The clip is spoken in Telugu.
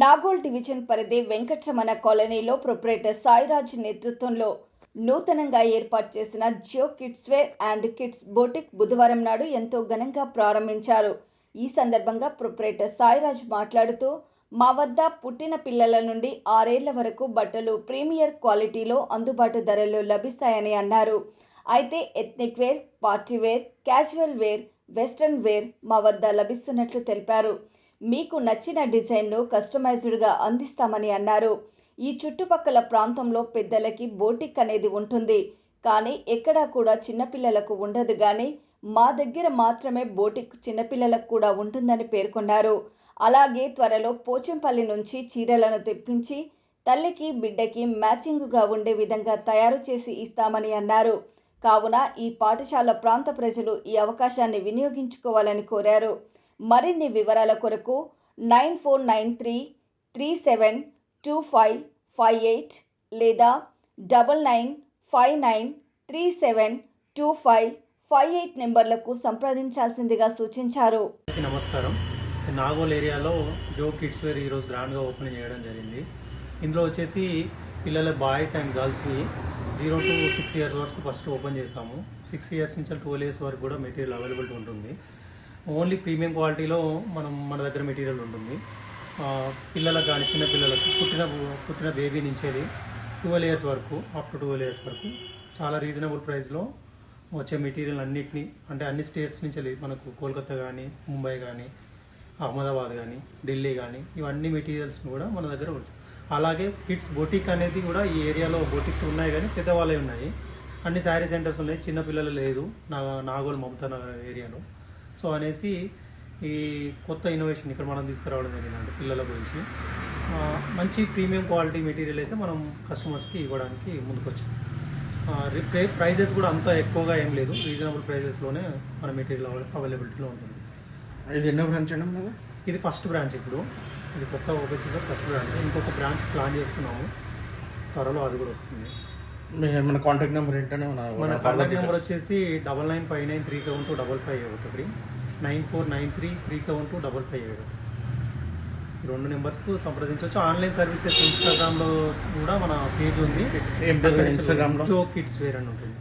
నాగోల్ డివిజన్ పరిధి వెంకటరమణ కాలనీలో ప్రొపరేటర్ సాయిరాజ్ నేతృత్వంలో నూతనంగా ఏర్పాటు చేసిన Jio kids wear and kids boutique బుధవారం నాడు ఎంతో ఘనంగా ప్రారంభించారు. ఈ సందర్భంగా ప్రొపరేటర్ సాయిరాజ్ మాట్లాడుతూ మా వద్ద పుట్టిన పిల్లల నుండి ఆరేళ్ళ వరకు బట్టలు ప్రీమియర్ క్వాలిటీలో అందుబాటు ధరల్లో లభిస్తాయని అన్నారు. అయితే ethnic wear party wear casual wear western wear మా వద్ద లభిస్తున్నట్లు తెలిపారు. మీకు నచ్చిన డిజైన్ను కస్టమైజ్డ్గా అందిస్తామని అన్నారు. ఈ చుట్టుపక్కల ప్రాంతంలో పెద్దలకి బోటిక్ అనేది ఉంటుంది. కానీ ఎక్కడా కూడా చిన్నపిల్లలకు ఉండదు కానీ మా దగ్గర మాత్రమే బోటిక్ చిన్నపిల్లలకు కూడా ఉంటుందని పేర్కొన్నారు. అలాగే త్వరలో పోచంపల్లి నుంచి చీరలను తెప్పించి తల్లికి బిడ్డకి మ్యాచింగ్గా ఉండే విధంగా తయారు చేసి ఇస్తామని అన్నారు. కావున ఈ పాఠశాల ప్రాంత ప్రజలు ఈ అవకాశాన్ని వినియోగించుకోవాలని కోరారు. మరిన్ని వివరాల కొరకు nine four nine three three seven two five five eight లేదా double nine five nine three seven two five five eight నెంబర్లకు సంప్రదించాల్సిందిగా సూచించారు. నమస్కారం. నాగోల్ ఏరియాలో జో కిడ్స్ వేర్ ఈరోజు గ్రాండ్గా ఓపెన్ చేయడం జరిగింది. ఇందులో వచ్చేసి పిల్లల బాయ్స్ అండ్ గర్ల్స్కి జీరో టు సిక్స్ ఇయర్స్ వరకు ఫస్ట్ ఓపెన్ చేసాము సిక్స్ ఇయర్స్ నుంచి ట్వెల్వ్ ఇయర్స్ వరకు కూడా మెటీరియల్ అవైలబిలిటీ ఉంటుంది. ఓన్లీ ప్రీమియం క్వాలిటీలో మనం మన దగ్గర మెటీరియల్ ఉంటుంది. పిల్లలకు కానీ చిన్న పిల్లలకు పుట్టిన పుట్టిన బేబీ నుంచేది ట్వెల్వ్ ఇయర్స్ వరకు అప్ టు ట్వెల్వ్ ఇయర్స్ వరకు చాలా రీజనబుల్ ప్రైస్లో వచ్చే మెటీరియల్ అన్నిటినీ అంటే అన్ని స్టేట్స్ నుంచి మనకు కోల్కతా కానీ ముంబై కానీ అహ్మదాబాద్ కానీ ఢిల్లీ కానీ ఇవన్నీ మెటీరియల్స్ కూడా మన దగ్గర ఉంటుంది అలాగే కిడ్స్ బొటిక్ అనేది కూడా ఈ ఏరియాలో బొటిక్స్ ఉన్నాయి కానీ పెద్దవాళ్ళే ఉన్నాయి. అన్ని శారీ సెంటర్స్ ఉన్నాయి. చిన్నపిల్లలు లేదు నా నాగోల్ మమతా నగర్ ఏరియాలో. సో అనేసి ఈ కొత్త ఇన్నోవేషన్ ఇక్కడ మనం తీసుకురావడం జరిగిందండి పిల్లల గురించి. మంచి ప్రీమియం క్వాలిటీ మెటీరియల్ అయితే మనం కస్టమర్స్కి ఇవ్వడానికి ముందుకొచ్చాం. ప్రైజెస్ కూడా అంత ఎక్కువగా ఏం లేదు. రీజనబుల్ ప్రైజెస్లోనే మన మెటీరియల్ అవైలబిలిటీలో ఉంటుంది. ఇది ఎన్నో బ్రాంచ్ అండి ఇది ఫస్ట్ బ్రాంచ్ ఇప్పుడు. ఇది కొత్త ఓపెన్ చేసే ఫస్ట్ బ్రాంచ్ ఇంకొక బ్రాంచ్ ప్లాన్ చేస్తున్నాము. త్వరలో అది కూడా వస్తుంది. మన కాంటాక్ట్ నెంబర్ ఏంటంటే మన కాంటాక్ట్ నెంబర్. వచ్చేసి double nine five nine three seven two double five ఒకటి. Nine four nine three three seven two double five ఏడు. ఈ రెండు నెంబర్స్కు సంప్రదించవచ్చు. ఆన్లైన్ సర్వీసెస్ ఇన్స్టాగ్రామ్లో కూడా మన పేజ్ ఉంది. ఏం పేరు? Instagram లో? జో కిడ్స్ వేర్ అని ఉంటుంది.